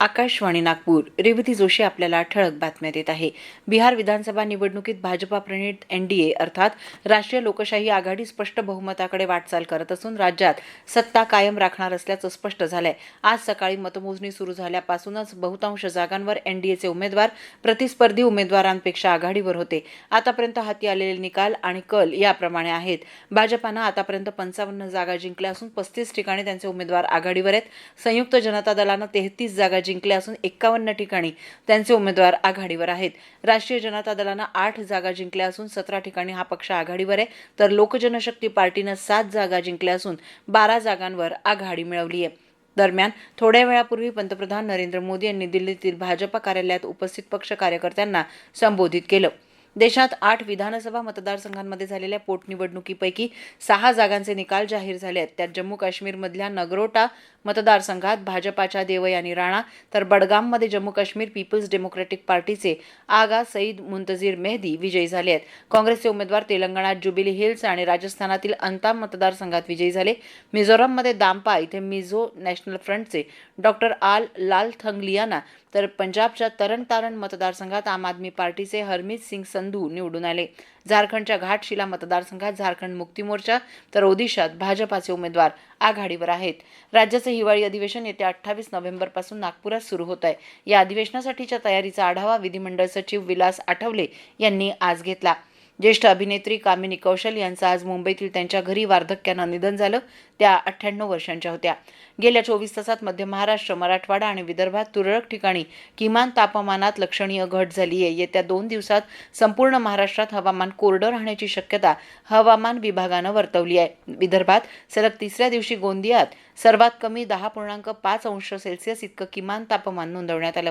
आकाशवाणी नागपूर. रेवती जोशी आपल्याला ठळक बातम्या देत आहे. बिहार विधानसभा निवडणुकीत भाजपा प्रणित एनडीए अर्थात राष्ट्रीय लोकशाही आघाडी स्पष्ट बहुमताकडे वाटचाल करत असून राज्यात सत्ता कायम राखणार असल्याचं स्पष्ट झालंय. आज सकाळी मतमोजणी सुरू झाल्यापासूनच बहुतांश जागांवर एनडीएचे उमेदवार प्रतिस्पर्धी उमेदवारांपेक्षा आघाडीवर होते. आतापर्यंत हाती आलेले निकाल आणि कल याप्रमाणे आहेत. भाजपानं आतापर्यंत पंचावन्न जागा जिंकल्या असून पस्तीस ठिकाणी त्यांचे उमेदवार आघाडीवर आहेत. संयुक्त जनता दलानं तेहतीस जागा जिंकल्या असून एक्कावन्न ठिकाणी त्यांचे उमेदवार आघाडीवर आहेत. राष्ट्रीय जनता दलानं आठ जागा जिंकल्या असून सतरा ठिकाणी हा पक्ष आघाडीवर आहे. तर लोकजनशक्ती पार्टीनं सात जागा जिंकल्या असून बारा जागांवर आघाडी मिळवली आहे. दरम्यान थोड्या वेळापूर्वी पंतप्रधान नरेंद्र मोदी यांनी दिल्लीतील भाजपा कार्यालयात उपस्थित पक्ष कार्यकर्त्यांना संबोधित केलं. देशात आठ विधानसभा मतदारसंघांमध्ये झालेल्या पोटनिवडणुकीपैकी सहा जागांचे निकाल जाहीर झाले आहेत. त्यात जम्मू काश्मीरमधल्या नगरोटा मतदारसंघात भाजपाच्या देवयानी राणा तर बडगाममध्ये जम्मू काश्मीर पीपल्स डेमोक्रेटिक पार्टीचे आगा सईद मुंतझीर मेहदी विजयी झाले आहेत. काँग्रेसचे उमेदवार तेलंगणात जुबिली हिल्स आणि राजस्थानातील अंताम मतदारसंघात विजयी झाले. मिझोराममध्ये दाम्पा इथे मिझो नॅशनल फ्रंटचे डॉक्टर आल लाल थंगलियाना तर पंजाबच्या तरण तारण मतदारसंघात आम आदमी पार्टीचे हरमीत सिंग संधू निवडून आले. झारखंडच्या घाटशिला मतदारसंघात झारखंड मुक्ती मोर्चा तर ओदिशात भाजपाचे उमेदवार आघाडीवर आहेत. राज्याचं हिवाळी अधिवेशन येत्या अठ्ठावीस नोव्हेंबरपासून नागपुरात सुरू होत आहे. या अधिवेशनासाठीच्या तयारीचा आढावा विधिमंडळ सचिव विलास आठवले यांनी आज घेतला. ज्येष्ठ अभिनेत्री कामिनी कौशल यांचं आज मुंबईतील त्यांच्या घरी वार्धक्यानं निधन झालं. त्या अठ्ठ्याण्णव वर्षांच्या होत्या. गेल्या चोवीस तासात मध्य महाराष्ट्र मराठवाडा आणि विदर्भात तुरळक ठिकाणी किमान तापमानात लक्षणीय घट झाली आहे. येत्या दोन दिवसात संपूर्ण महाराष्ट्रात हवामान कोरडं राहण्याची शक्यता हवामान विभागानं वर्तवली आहे. विदर्भात सलग तिसऱ्या दिवशी गोंदियात सर्वात कमी दहा पूर्णांक पाच अंश सेल्सिअस इतकं किमान तापमान नोंदवण्यात आलं.